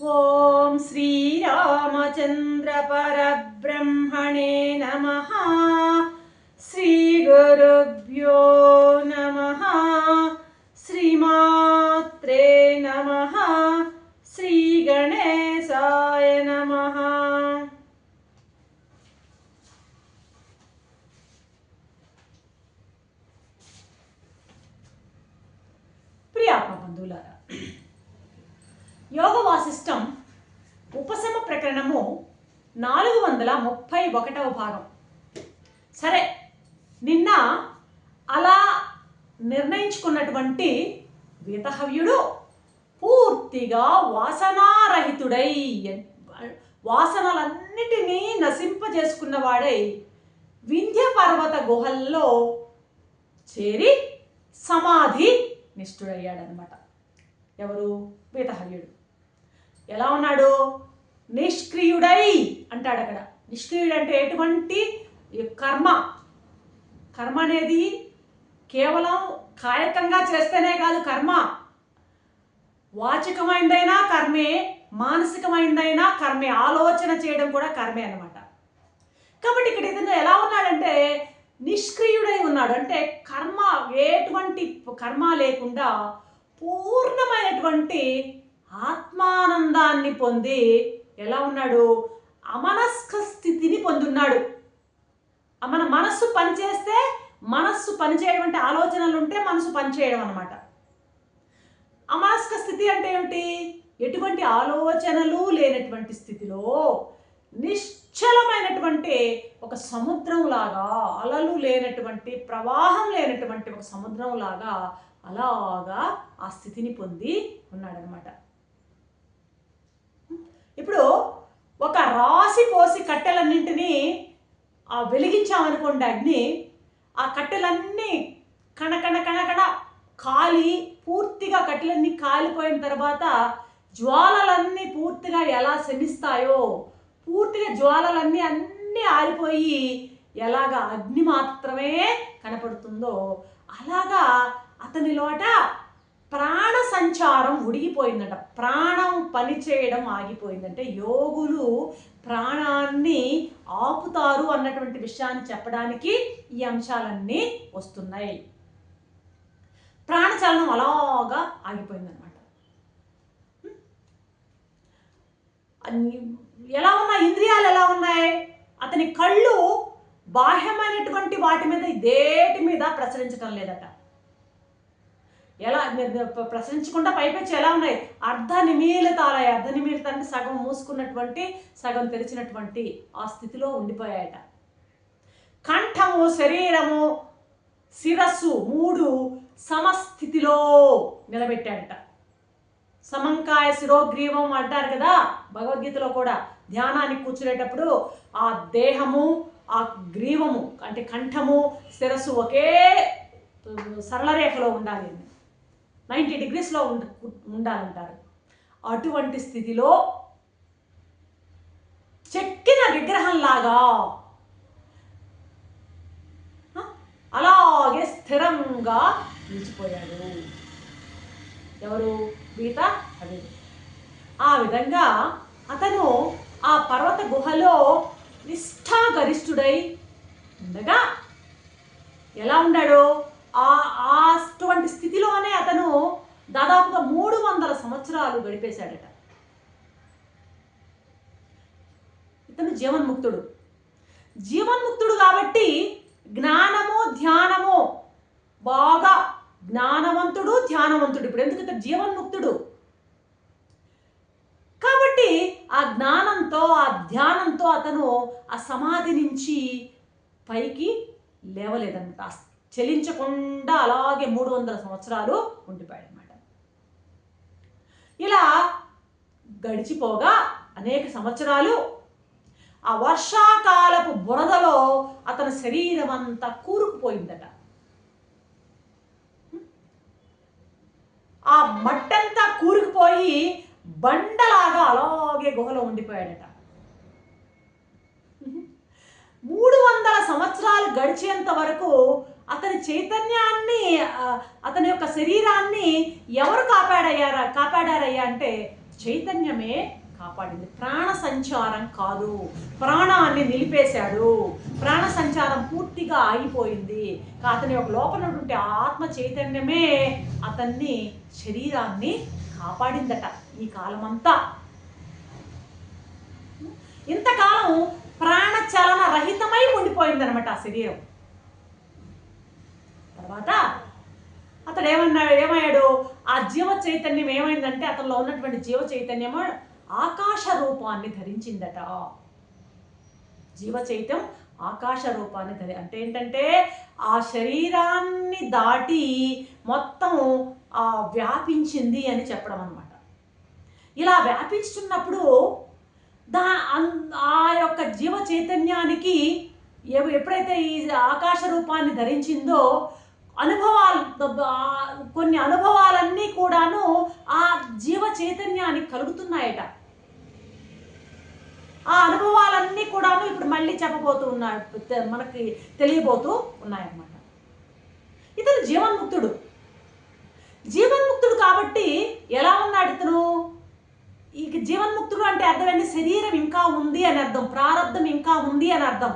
ॐ श्रीरामचन्द्रपरब्रह्मणे नमः। श्रीगुरुभ्यो యోగ వాసిష్టం ఉపశమ ప్రకరణము నాలుగు వందల ముప్పై ఒకటవ భాగం. సరే నిన్న అలా నిర్ణయించుకున్నటువంటి వీతహవ్యుడు పూర్తిగా వాసనారహితుడై వాసనలన్నిటినీ నశింపజేసుకున్నవాడై వింధ్య పర్వత గుహల్లో చేరి సమాధి నిష్ఠుడయ్యాడనమాట ఎవరు? వీతహవ్యుడు ఎలా ఉన్నాడు? నిష్క్రియుడై అంటాడు అక్కడ. నిష్క్రియుడు అంటే ఎటువంటి కర్మ? కర్మ అనేది కేవలం కాయకంగా చేస్తేనే కాదు కర్మ. వాచికమైందైనా కర్మే మానసికమైందైనా కర్మే. ఆలోచన చేయడం కూడా కర్మే అనమాట కాబట్టి ఇక్కడ ఇతను ఎలా ఉన్నాడంటే నిష్క్రియుడై ఉన్నాడు. అంటే కర్మ ఎటువంటి కర్మ లేకుండా పూర్ణమైనటువంటి ఆత్మానందాన్ని పొంది ఎలా ఉన్నాడు? అమనస్క స్థితిని పొందున్నాడు. మన మనస్సు పనిచేస్తే మనస్సు పనిచేయడం అంటే ఆలోచనలు ఉంటే మనసు పనిచేయడం అనమాట అమనస్క స్థితి అంటే ఏమిటి? ఎటువంటి ఆలోచనలు లేనటువంటి స్థితిలో నిశ్చలమైనటువంటి ఒక సముద్రం లాగా అలలు లేనటువంటి ప్రవాహం లేనటువంటి ఒక సముద్రం లాగా అలాగా ఆ స్థితిని పొంది ఉన్నాడనమాట ఇప్పుడు ఒక రాసి పోసి కట్టెలన్నింటినీ ఆ వెలిగించామనుకోండి అగ్ని ఆ కట్టెలన్నీ కణ కణ కాలి పూర్తిగా కట్టెలన్నీ కాలిపోయిన తర్వాత జ్వాలలన్నీ పూర్తిగా ఎలా శమిస్తాయో పూర్తిగా జ్వాలలన్నీ అన్నీ ఆరిపోయి ఎలాగ అగ్ని మాత్రమే కనపడుతుందో అలాగా అతని లోట ప్రాణ సంచారం ఉడిగిపోయిందంట. ప్రాణం పనిచేయడం ఆగిపోయిందంటే యోగులు ప్రాణాన్ని ఆపుతారు అన్నటువంటి విషయాన్ని చెప్పడానికి ఈ అంశాలన్నీ వస్తున్నాయి. ప్రాణచలనం అలాగా ఆగిపోయిందనమాట ఎలా ఉన్నాయి? ఇంద్రియాలు ఎలా ఉన్నాయి? అతని కళ్ళు బాహ్యమైనటువంటి వాటి మీద దేటి మీద ప్రసరించడం లేదట. ఎలా ప్రశ్నించకుండా ప్ర- పైపెచ్చి ఎలా ఉన్నాయి? అర్ధ నిమీలితాలయ అర్ధ నిమీలిత అంటే సగం మూసుకున్నటువంటి సగం తెరిచినటువంటి ఆ స్థితిలో ఉండిపోయాయట. కంఠము శరీరము శిరస్సు మూడు సమస్థితిలో నిలబెట్టాడట సమంకాయ శిరోగ్రీవం అంటారు కదా భగవద్గీతలో కూడా ధ్యానానికి కూర్చునేటప్పుడు ఆ దేహము ఆ గ్రీవము అంటే కంఠము శిరస్సు ఒకే సరళ రేఖలో ఉండాలి. నైంటీ డిగ్రీస్లో ఉండ ఉండాలంటారు. అటువంటి స్థితిలో చెక్కిన విగ్రహంలాగా అలాగే స్థిరంగా నిలిచిపోయాడు. ఎవరు? గీత అది. ఆ విధంగా అతను ఆ పర్వత గుహలో నిష్ఠాగరిష్ఠుడై ఉండగా ఎలా ఉన్నాడో ఆ అటువంటి స్థితిలోనే అతను దాదాపుగా మూడు వందల సంవత్సరాలు గడిపేశాడట. ఇతను జీవన్ముక్తుడు. జీవన్ముక్తుడు కాబట్టి జ్ఞానము ధ్యానము బాగా జ్ఞానవంతుడు ధ్యానవంతుడు. ఇప్పుడు ఎందుకు ఇతను జీవన్ముక్తుడు? కాబట్టి ఆ జ్ఞానంతో ఆ ధ్యానంతో అతను ఆ సమాధి నుంచి పైకి లేవలేదంట చెలించకుండా అలాగే మూడు వందల సంవత్సరాలు ఉండిపోయాడనమాట ఇలా గడిచిపోగా అనేక సంవత్సరాలు ఆ వర్షాకాలపు బురదలో అతని శరీరం అంతా కూరుకుపోయిందట ఆ మట్టంతా కూరుకుపోయి బండలాగా అలాగే గుహలో ఉండిపోయాడట. మూడు వందల సంవత్సరాలు గడిచేంత వరకు అతని చైతన్యాన్ని అతని యొక్క శరీరాన్ని ఎవరు కాపాడయ్యారా కాపాడారయ్యా అంటే చైతన్యమే కాపాడింది. ప్రాణ సంచారం కాదు. ప్రాణాన్ని నిలిపేశాడు. ప్రాణ సంచారం పూర్తిగా ఆగిపోయింది. అతని యొక్క లోపల ఉన్నటువంటి ఆత్మ చైతన్యమే అతన్ని శరీరాన్ని కాపాడిందట ఈ కాలమంతా. ఇంతకాలం ప్రాణచలన రహితమై ఉండిపోయిందనమాట ఆ శరీరం. తర్వాత అతడు ఏమన్నాడు ఏమయ్యాడు? ఆ జీవ చైతన్యం ఏమైందంటే అతనిలో ఉన్నటువంటి జీవ చైతన్యము ఆకాశ రూపాన్ని ధరించిందట. జీవ చైతం ఆకాశ రూపాన్ని ధరి అంటే ఏంటంటే ఆ శరీరాన్ని దాటి మొత్తం ఆ, వ్యాపించింది అని చెప్పడం అనమాట ఇలా వ్యాపించుతున్నప్పుడు దా ఆ యొక్క జీవ చైతన్యానికి ఎప్పుడైతే ఈ ఆకాశ రూపాన్ని ధరించిందో అనుభవాలు కొన్ని అనుభవాలన్నీ కూడాను ఆ జీవ చైతన్యానికి కలుగుతున్నాయట. ఆ అనుభవాలన్నీ కూడాను ఇప్పుడు మళ్ళీ చెప్పబోతూ ఉన్నాయి మనకి తెలియబోతూ ఉన్నాయన్నమాట. ఇతను జీవన్ముక్తుడు. జీవన్ముక్తుడు కాబట్టి ఎలా ఉన్నాడు ఇతను? ఈ జీవన్ముక్తుడు అంటే అర్థం ఏంటి శరీరం ఇంకా ఉంది అని అర్థం ప్రారంధం ఇంకా ఉంది అని అర్థం.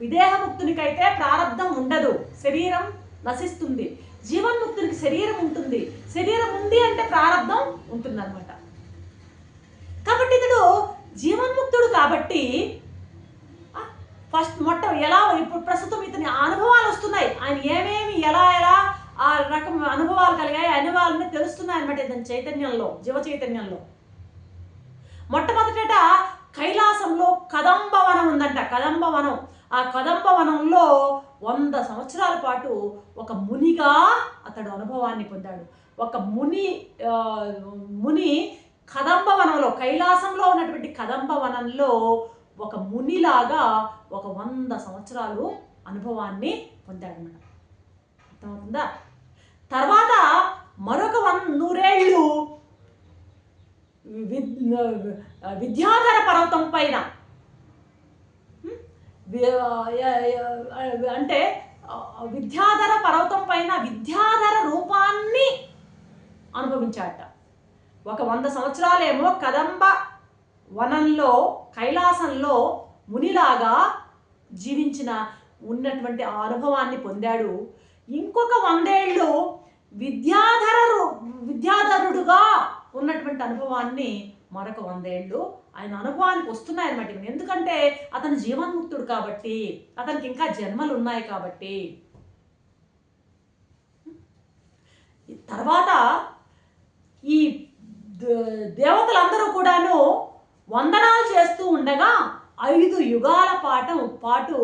విదేహముక్తునికైతే ప్రారంధం ఉండదు. శరీరం నశిస్తుంది. జీవన్ముక్తునికి శరీరం ఉంటుంది. శరీరం ఉంది అంటే ప్రారంధం ఉంటుంది అనమాట కాబట్టి ఇతడు జీవన్ముక్తుడు కాబట్టి ఫస్ట్ మొట్ట ఎలా ఇప్పుడు ప్రస్తుతం ఇతని అనుభవాలు వస్తున్నాయి. ఆయన ఏమేమి ఎలా ఎలా ఆ రకం అనుభవాలు కలిగాయి ఆ అనుభవాలన్నీ తెలుస్తున్నాయి అనమాట ఇతని చైతన్యంలో జీవ చైతన్యంలో. మొట్టమొదట కైలాసంలో కదంబవనం ఉందంట. కదంబవనం. ఆ కదంబవనంలో వంద సంవత్సరాల పాటు ఒక మునిగా అతడు అనుభవాన్ని పొందాడు. ఒక ముని ముని ముని కదంబవనంలో కైలాసంలో ఉన్నటువంటి కదంబవనంలో ఒక మునిలాగా ఒక వంద సంవత్సరాలు అనుభవాన్ని పొందాడనమాట అర్థమవుతుందా? తర్వాత మరొక వన్ నూరేళ్ళు విద్యాధర పర్వతం పైన అంటే విద్యాధర పర్వతం పైన విద్యాధర రూపాన్ని అనుభవించాట. ఒక వంద సంవత్సరాలేమో కదంబ వనంలో కైలాసంలో మునిలాగా జీవించిన ఉన్నటువంటి ఆ అనుభవాన్ని పొందాడు. ఇంకొక వందేళ్ళు విద్యాధర రూ- విద్యాధరుడుగా ఉన్నటువంటి అనుభవాన్ని మరొక వందేళ్ళు ఆయన అనుభవానికి వస్తున్నాయన్నమాట ఇవన్నీ. ఎందుకంటే అతను జీవన్ముక్తుడు కాబట్టి అతనికి ఇంకా జన్మలు ఉన్నాయి కాబట్టి. తర్వాత ఈ దేవతలందరూ కూడాను వందనాలు చేస్తూ ఉండగా ఐదు యుగాల పాఠం పాటు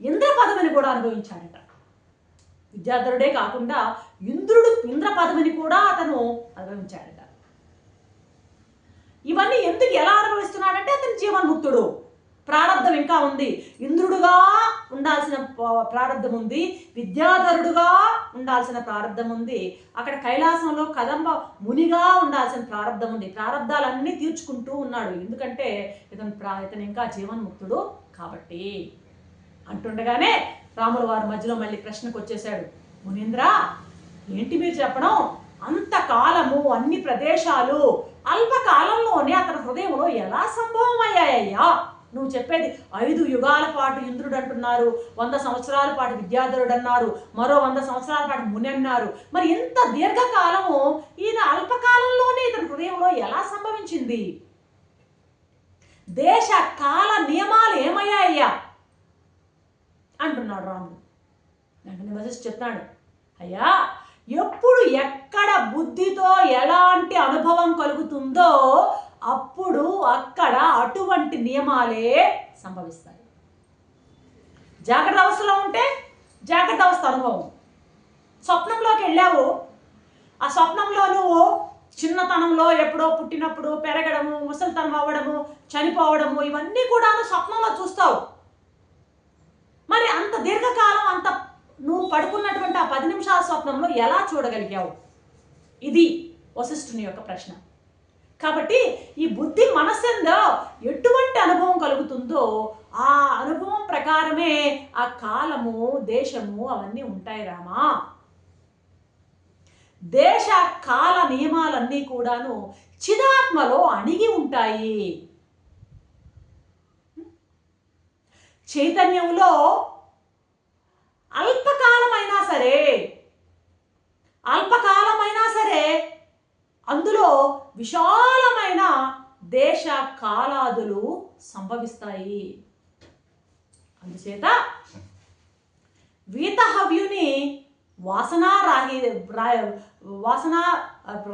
ఇంద్ర పదవిని కూడా అనుభవించాడట. విద్యాధరుడే కాకుండా ఇంద్రుడు ఇంద్ర పదవిని కూడా అతను అనుభవించాడు. ఇవన్నీ ఎందుకు ఎలా అనుభవిస్తున్నాడంటే అతను జీవన్ముక్తుడు. ప్రారంధం ఇంకా ఉంది. ఇంద్రుడుగా ఉండాల్సిన ప్రారంధం ఉంది. విద్యాధరుడుగా ఉండాల్సిన ప్రారంధం ఉంది. అక్కడ కైలాసంలో కదంబ మునిగా ఉండాల్సిన ప్రారంధం ఉంది. ప్రారంధాలన్నీ తీర్చుకుంటూ ఉన్నాడు. ఎందుకంటే ఇతను ప్రా ఇతను ఇంకా జీవన్ముక్తుడు కాబట్టి. అంటుండగానే రాముల వారి మధ్యలో మళ్ళీ ప్రశ్నకు వచ్చేసాడు మునీంద్ర ఏంటి మీరు చెప్పడం? అంతకాలము అన్ని ప్రదేశాలు అల్పకాలంలోనే అతని హృదయంలో ఎలా సంభవం అయ్యాయ్యా నువ్వు చెప్పేది ఐదు యుగాల పాటు ఇంద్రుడు అంటున్నారు వంద సంవత్సరాల పాటు విద్యాధరుడు అన్నారు మరో వంద సంవత్సరాల పాటు ముని అన్నారు. మరి ఇంత దీర్ఘకాలము ఈయన అల్పకాలంలోనే ఇతని హృదయంలో ఎలా సంభవించింది? దేశ కాల నియమాలు ఏమయ్యాయ్యా? అంటున్నాడు రాముడు. వెంటనే వశిష్ఠ చెప్తాడు అయ్యా ఎప్పుడు ఎక్కడ బుద్ధితో ఎలాంటి అనుభవం కలుగుతుందో అప్పుడు అక్కడ అటువంటి నియమాలే సంభవిస్తాయి. జాగ్రత్త అవస్థలో ఉంటే జాగ్రత్త అవస్థ అనుభవం. స్వప్నంలోకి వెళ్ళావు. ఆ స్వప్నంలో నువ్వు చిన్నతనంలో ఎప్పుడో పుట్టినప్పుడు పెరగడము ముసలితనం అవ్వడము చనిపోవడము ఇవన్నీ కూడా స్వప్నంలో చూస్తావు. మరి అంత దీర్ఘకాలం అంత నువ్వు పడుకున్నటువంటి ఆ పది నిమిషాల స్వప్నంలో ఎలా చూడగలిగావు? ఇది వశిష్ఠుని యొక్క ప్రశ్న. కాబట్టి ఈ బుద్ధి మనస్సుందో ఎటువంటి అనుభవం కలుగుతుందో ఆ అనుభవం ప్రకారమే ఆ కాలము దేశము అవన్నీ ఉంటాయి రామా. దేశ కాల నియమాలన్నీ కూడాను చిదాత్మలో అణిగి ఉంటాయి. చైతన్యంలో అల్పకాలమైనా సరే అల్పకాలమైనా సరే అందులో విశాలమైన దేశ కాలాదులు సంభవిస్తాయి. అందుచేత వీతహవ్యుని వాసనారాహి రాహి వాసన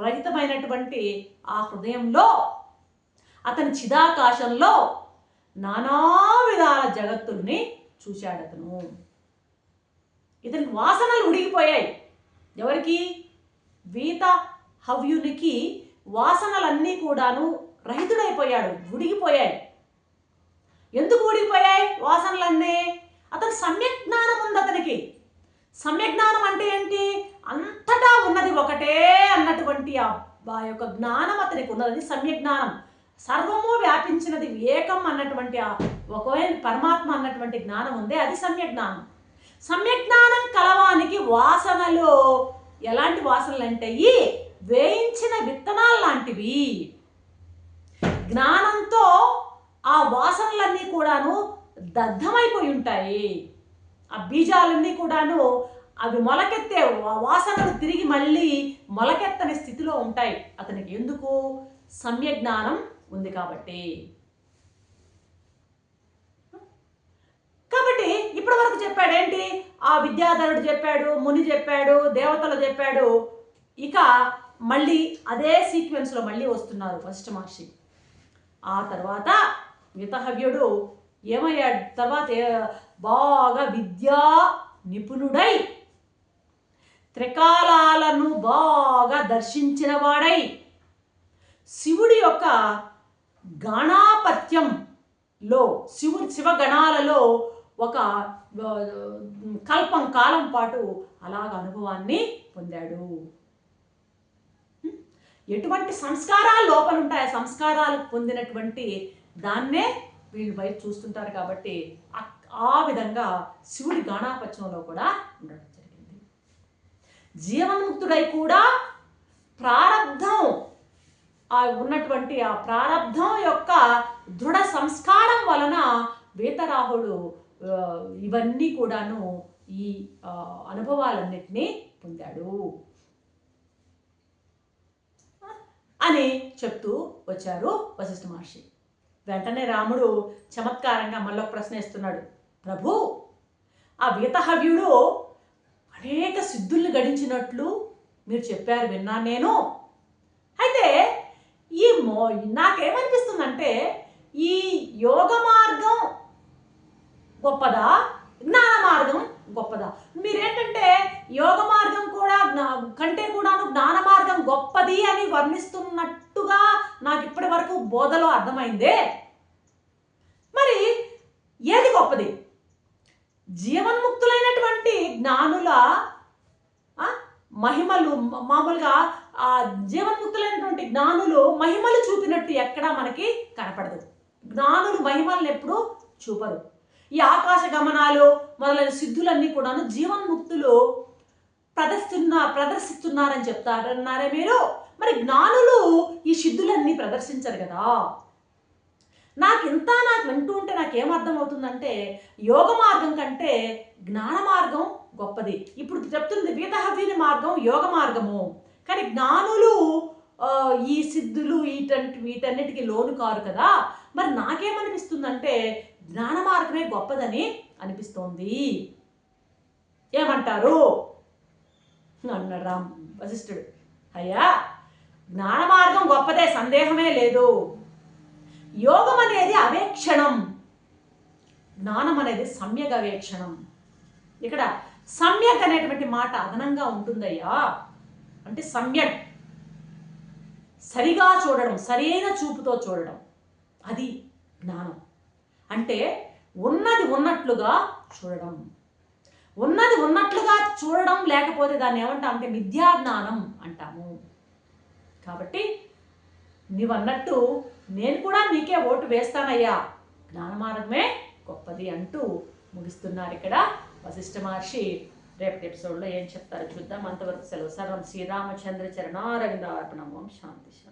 రహితమైనటువంటి ఆ హృదయంలో అతని చిదాకాశంలో నానా విధాల జగత్తుల్ని చూశాడు ఇతని వాసనలు ఉడిగిపోయాయి ఎవరికి? వీత హవ్యునికి వాసనలన్నీ కూడాను రహితుడైపోయాడు ఉడిగిపోయాయి ఎందుకు ఊడిపోయాయి వాసనలన్నీ? అతను సమ్యక్ జ్ఞానం ఉంది అతనికి. సమ్యక్ జ్ఞానం అంటే ఏంటి? అంతటా ఉన్నది ఒకటే అన్నటువంటి ఆ ఆ యొక్క జ్ఞానం అతనికి ఉన్నది సమ్యక్ జ్ఞానం సర్వము వ్యాపించినది ఏకం అన్నటువంటి ఆ ఒకవేళ పరమాత్మ అన్నటువంటి జ్ఞానం ఉంది అది సమ్యక్ జ్ఞానం సమ్యజ్ఞానం కలవానికి వాసనలు ఎలాంటి వాసనలు అంటే ఈ వేయించిన విత్తనాలు లాంటివి. జ్ఞానంతో ఆ వాసనలన్నీ కూడాను దగ్ధమైపోయి ఉంటాయి. ఆ బీజాలన్నీ కూడాను అవి మొలకెత్తే వాసనలు తిరిగి మళ్ళీ మొలకెత్తని స్థితిలో ఉంటాయి. అతనికి ఎందుకు? సమ్యజ్ఞానం ఉంది కాబట్టి కాబట్టి ఇప్పటి వరకు చెప్పాడు ఏంటి ఆ విద్యాధరుడు చెప్పాడు ముని చెప్పాడు దేవతలు చెప్పాడు. ఇక మళ్ళీ అదే సీక్వెన్స్లో మళ్ళీ వస్తున్నారు ఫస్ట్ మహర్షి. ఆ తర్వాత మితహవ్యుడు ఏమయ్యాడు? తర్వాత బాగా విద్యా నిపుణుడై త్రికాలాలను బాగా దర్శించిన వాడై శివుడి యొక్క గణాపత్యంలో శివుడు శివగణాలలో ఒక కల్పం కాలం పాటు అలాగ అనుభవాన్ని పొందాడు. ఎటువంటి సంస్కారాలు లోపల ఉంటాయి ఆ సంస్కారాలు పొందినటువంటి దాన్నే వీళ్ళు బయట చూస్తుంటారు కాబట్టి ఆ- విధంగా శివుడి గాణాపత్యంలో కూడా ఉండడం జరిగింది. జీవన్ముక్తుడై కూడా ప్రారంధం ఆ ఉన్నటువంటి ఆ ప్రారంధం యొక్క దృఢ సంస్కారం వలన వేతరాహుడు ఇవన్నీ కూడాను ఈ అనుభవాలన్నిటినీ పొందాడు. అని చెప్తూ వచ్చారు వశిష్ఠ మహర్షి. వెంటనే రాముడు చమత్కారంగా మళ్ళీ ప్రశ్న ఇస్తున్నాడు ప్రభు ఆ వీతహవ్యుడు అనేక సిద్ధుల్ని గడించినట్లు మీరు చెప్పారు విన్నాను నేను. అయితే ఈ మో నాకేమనిపిస్తుందంటే ఈ యోగ మార్గం గొప్పదా? జ్ఞాన మార్గం గొప్పదా? మీరేంటంటే యోగ మార్గం కూడా కంటే కూడాను జ్ఞాన మార్గం గొప్పది అని వర్ణిస్తున్నట్టుగా నాకు ఇప్పటి వరకు బోధలో అర్థమైందే. మరి ఏది గొప్పది? జీవన్ముక్తులైనటువంటి జ్ఞానుల మహిమలు మామూలుగా ఆ జీవన్ముక్తులైనటువంటి జ్ఞానులు మహిమలు చూపినట్టు ఎక్కడా మనకి కనపడదు. జ్ఞానులు మహిమలను ఎప్పుడూ చూపరు. ఈ ఆకాశ గమనాలు మొదలైన సిద్ధులన్నీ కూడాను జీవన్ముక్తులు ప్రదర్శిస్తున్నా ప్రదర్శిస్తున్నారని చెప్తారన్నారే మీరు. మరి జ్ఞానులు ఈ సిద్ధులన్నీ ప్రదర్శించరు కదా. నాకు ఇంత నాకు వింటూ ఉంటే నాకు అవుతుందంటే యోగ మార్గం కంటే జ్ఞాన మార్గం గొప్పది. ఇప్పుడు చెప్తుంది వీతహవీని మార్గం యోగ మార్గము. కానీ జ్ఞానులు ఈ సిద్ధులు వీటంటి వీటన్నిటికీ లోను కారు కదా. మరి నాకేమనిపిస్తుందంటే జ్ఞాన మార్గమే గొప్పదని అనిపిస్తోంది. ఏమంటారు? అన్నాడు రామ్ వశిష్ఠుడు. అయ్యా జ్ఞాన మార్గం గొప్పదే సందేహమే లేదు. యోగం అనేది అవేక్షణం. జ్ఞానం అనేది సమ్యక్ అవేక్షణం. ఇక్కడ సమ్యక్ అనేటువంటి మాట అదనంగా ఉంటుందయ్యా. అంటే సమ్యక్. సరిగా చూడడం సరైన చూపుతో చూడడం. అది జ్ఞానం. అంటే ఉన్నది ఉన్నట్లుగా చూడడం. ఉన్నది ఉన్నట్లుగా చూడడం లేకపోతే దాన్ని ఏమంటాం అంటే మిథ్యా జ్ఞానం అంటాము. కాబట్టి నీవన్నట్టు నేను కూడా నీకే ఓటు వేస్తానయ్యా. జ్ఞానమార్గమే గొప్పది అంటూ ముగిస్తున్నారు ఇక్కడ వశిష్ఠ మహర్షి. రేపటి ఎపిసోడ్లో ఏం చెప్తారో చూద్దాం. అంతవరకు సెలవు. సర్వం శ్రీరామచంద్ర చరణారవిందార్పణం. శాంతి శాంతి.